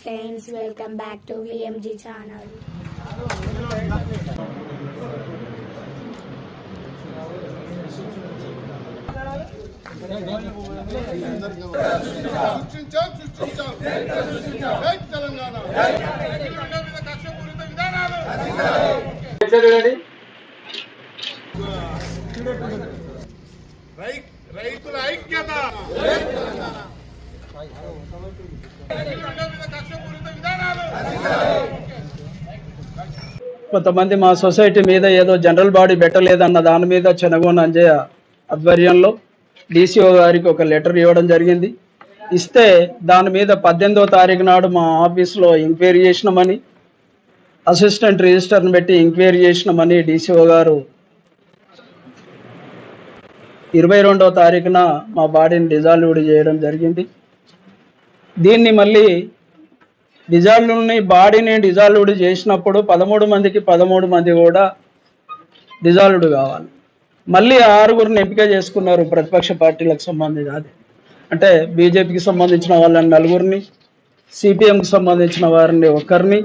friends welcome back to V M G channel సృష్టించాం సృష్టించాం జై తెలంగాణ రైతుల మీద కక్షపూరిత విధానాలు రై- రైతుల ఐక్యత కొంతమంది మా సొసైటీ మీద ఏదో జనరల్ బాడీ పెట్టలేదన్న దాని మీద చెనగోన్ అంజయ్య ఆధ్వర్యంలో డీసీఓ గారికి ఒక లెటర్ ఇవ్వడం జరిగింది. ఇస్తే దాని మీద పద్దెనిమిదో తారీఖు నాడు మా ఆఫీస్లో ఎంక్వైరీ చేసినామని అసిస్టెంట్ రిజిస్టర్ని పెట్టి ఎంక్వైరీ చేసినామని డీసీఓ గారు ఇరవై రెండవ తారీఖున మా బాడీని డిజాల్వ్డ్ చేయడం జరిగింది. దీన్ని మళ్ళీ డిజాల్వ్ని బాడీని డిజాల్వ్డ్ చేసినప్పుడు పదమూడు మందికి పదమూడు మంది కూడా డిజాల్వ్డ్ కావాలి. మళ్ళీ ఆరుగురిని ఎంపిక చేసుకున్నారు ప్రతిపక్ష పార్టీలకు సంబంధించి. అది. అంటే బీజేపీకి సంబంధించిన వాళ్ళని నలుగురిని సిపిఎంకి సంబంధించిన వారిని ఒకరిని.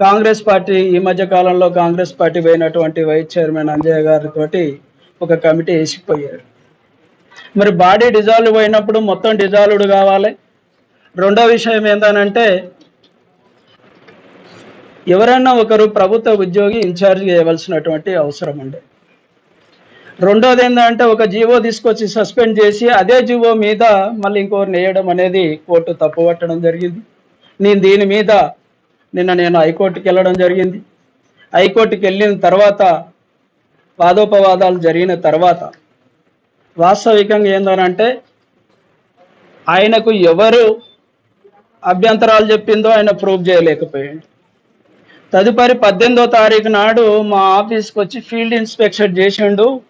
కాంగ్రెస్ పార్టీ ఈ మధ్య కాలంలో కాంగ్రెస్ పార్టీ పోయినటువంటి వైస్ చైర్మన్ అంజయ్య గారితోటి ఒక కమిటీ వేసిపోయారు. మరి బాడీ డిజాల్వ్ అయినప్పుడు మొత్తం డిజాల్వ్డ్ కావాలి. రెండో విషయం ఏంటనంటే ఎవరైనా ఒకరు ప్రభుత్వ ఉద్యోగి ఇన్ఛార్జ్ చేయవలసినటువంటి అవసరం ఉంది. రెండోది ఏంటంటే ఒక జీవో తీసుకొచ్చి సస్పెండ్ చేసి అదే జీవో మీద మళ్ళీ ఇంకోరిని వేయడం అనేది కోర్టు తప్పుపట్టడం జరిగింది. నేను దీని మీద నిన్న నేను హైకోర్టుకి వెళ్ళడం జరిగింది. హైకోర్టుకి వెళ్ళిన తర్వాత వాదోపవాదాలు జరిగిన తర్వాత వాస్తవికంగా ఏందనంటే ఆయనకు ఎవరు అభ్యంతరాలు చెప్పిందో ఆయన ప్రూవ్ చేయలేకపోయాడు. తదుపరి పద్దెనిమిదో తారీఖు నాడు మా ఆఫీస్కి వచ్చి ఫీల్డ్ ఇన్స్పెక్షన్ చేసిండు.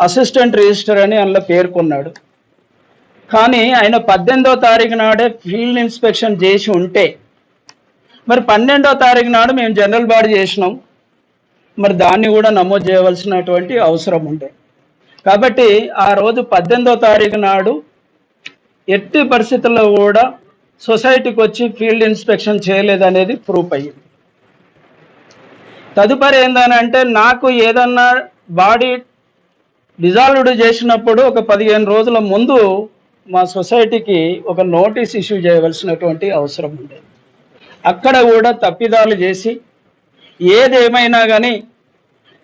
అసిస్టెంట్ రిజిస్టర్ అని అందులో పేర్కొన్నాడు. కానీ ఆయన పద్దెనిమిదో తారీఖు నాడే ఫీల్డ్ ఇన్స్పెక్షన్ చేసి ఉంటే మరి పన్నెండో తారీఖు నాడు మేము జనరల్ బాడీ చేసినాం. మరి దాన్ని కూడా నమోదు చేయవలసినటువంటి అవసరం ఉండే. కాబట్టి ఆ రోజు పద్దెనిమిదో తారీఖు నాడు ఎట్టి పరిస్థితుల్లో కూడా సొసైటీకి వచ్చి ఫీల్డ్ ఇన్స్పెక్షన్ చేయలేదనేది ప్రూఫ్ అయ్యింది. తదుపరి ఏందనంటే నాకు ఏదన్నా బాడీ డిజాల్వ్డ్ చేసినప్పుడు ఒక పదిహేను రోజుల ముందు మా సొసైటీకి ఒక నోటీస్ ఇష్యూ చేయవలసినటువంటి అవసరం ఉండేది. అక్కడ కూడా తప్పిదాలు చేసి ఏదేమైనా కానీ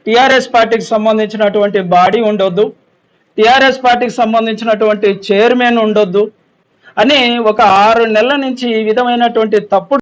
టిఆర్ఎస్ పార్టీకి సంబంధించినటువంటి బాడీ ఉండొద్దు టిఆర్ఎస్ పార్టీకి సంబంధించినటువంటి చైర్మన్ ఉండొద్దు అని ఒక ఆరు నెలల నుంచి ఈ విధమైనటువంటి తప్పుడు